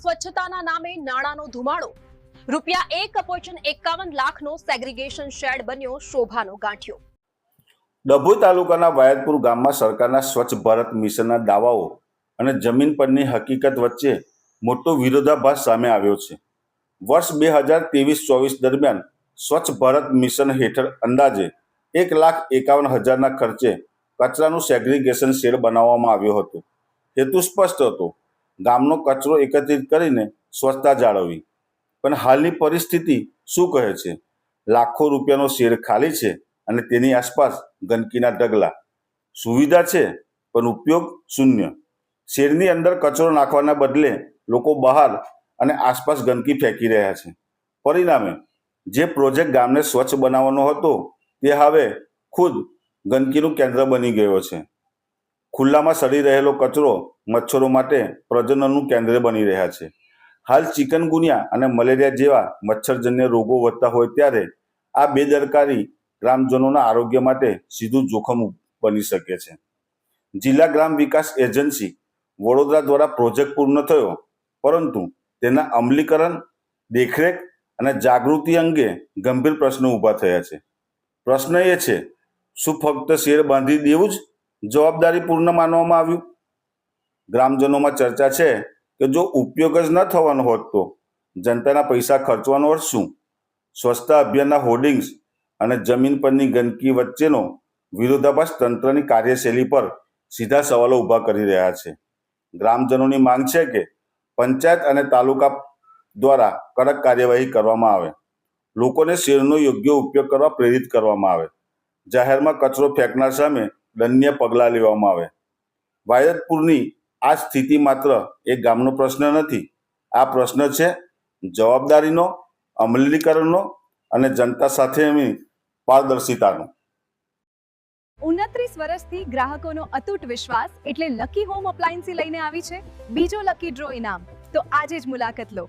સ્વચ્છતાના નામે નાણાંનો ધુમાડો. રૂપિયા એક પોઈન્ટ એકાવન લાખનો સેગ્રીગેશન શેડ બન્યો, શોભાનો ગાંઠિયો. ડભોઈ તાલુકાના વાયદપુર ગામમાં સરકારના સ્વચ્છ ભારત મિશનના દાવાઓ અને જમીન પરની હકીકત વચ્ચે મોટો વિરોધાભાસ સામે આવ્યો છે. વર્ષ બે હજાર ત્રેવીસ ચોવીસ દરમિયાન સ્વચ્છ ભારત મિશન હેઠળ અંદાજે એક લાખ એકાવન હજારના ખર્ચે કચરાનું સેગ્રીગેશન શેડ બનાવવામાં આવ્યો હતો. હેતુ સ્પષ્ટ હતો. ગામનો કચરો એકત્રિત કરીને સ્વચ્છતા જાળવવી. પણ હાલની પરિસ્થિતિ શું કહે છે? લાખો રૂપિયાનો શેર ખાલી છે અને તેની આસપાસ ગંદકીના ઢગલા. સુવિધા છે, પણ ઉપયોગ શૂન્ય. શેરની અંદર કચરો નાખવાના બદલે લોકો બહાર અને આસપાસ ગંદકી ફેંકી રહ્યા છે. પરિણામે, જે પ્રોજેક્ટ ગામને સ્વચ્છ બનાવવાનો હતો, તે હવે ખુદ ગંદકીનું કેન્દ્ર બની ગયો છે. ખુલ્લામાં સડી રહેલો કચરો મચ્છરો માટે પ્રજનનનું કેન્દ્ર બની રહ્યા છે. હાલ ચિકનગુનિયા અને મલેરિયા જેવા મચ્છરજન્ય રોગો વધતા હોય ત્યારે આ બેદરકારી ગ્રામજનોના આરોગ્ય માટે સીધું જોખમ બની શકે છે. જિલ્લા ગ્રામ વિકાસ એજન્સી વડોદરા દ્વારા પ્રોજેક્ટ પૂર્ણ થયો, પરંતુ તેના અમલીકરણ, દેખરેખ અને જાગૃતિ અંગે ગંભીર પ્રશ્નો ઊભા થયા છે. પ્રશ્ન એ છે, શું ફક્ત શેર બાંધી દેવું જ જવાબદારીપૂર્ણ માનવામાં આવ્યું. ગ્રામજનોમાં ચર્ચા છે કે જો ઉપયોગ જ ન થવાનો હોત તો જનતાના પૈસા ખર્ચવાનો અર્થ શું? સ્વચ્છતા અભિયાનના હોર્ડિંગ્સ અને જમીન પરની ગંદકી વચ્ચેનો વિરોધાભાસ તંત્રની કાર્યશૈલી પર સીધા સવાલો ઊભા કરી રહ્યા છે. ગ્રામજનોની માંગ છે કે પંચાયત અને તાલુકા દ્વારા કડક કાર્યવાહી કરવામાં આવે. લોકોને શેરનો યોગ્ય ઉપયોગ કરવા પ્રેરિત કરવામાં આવે. જાહેરમાં કચરો ફેંકનાર સામે દંડનીય પગલાં લેવામાં આવે. વાયરતપુરની આ સ્થિતિ માત્ર એક ગામનો પ્રશ્ન નથી. આ પ્રશ્ન છે જવાબદારીનો, અમલીકરણનો અને જનતા સાથેની પારદર્શિતાનો. ઉનત્રીસ વર્ષથી ગ્રાહકોનો અતૂટ વિશ્વાસ એટલે લકી હોમ અપ્લાયન્સી લઈને આવી છે. બીજો લકી ડ્રો ઇનામ. તો આજે જ મુલાકાત લો.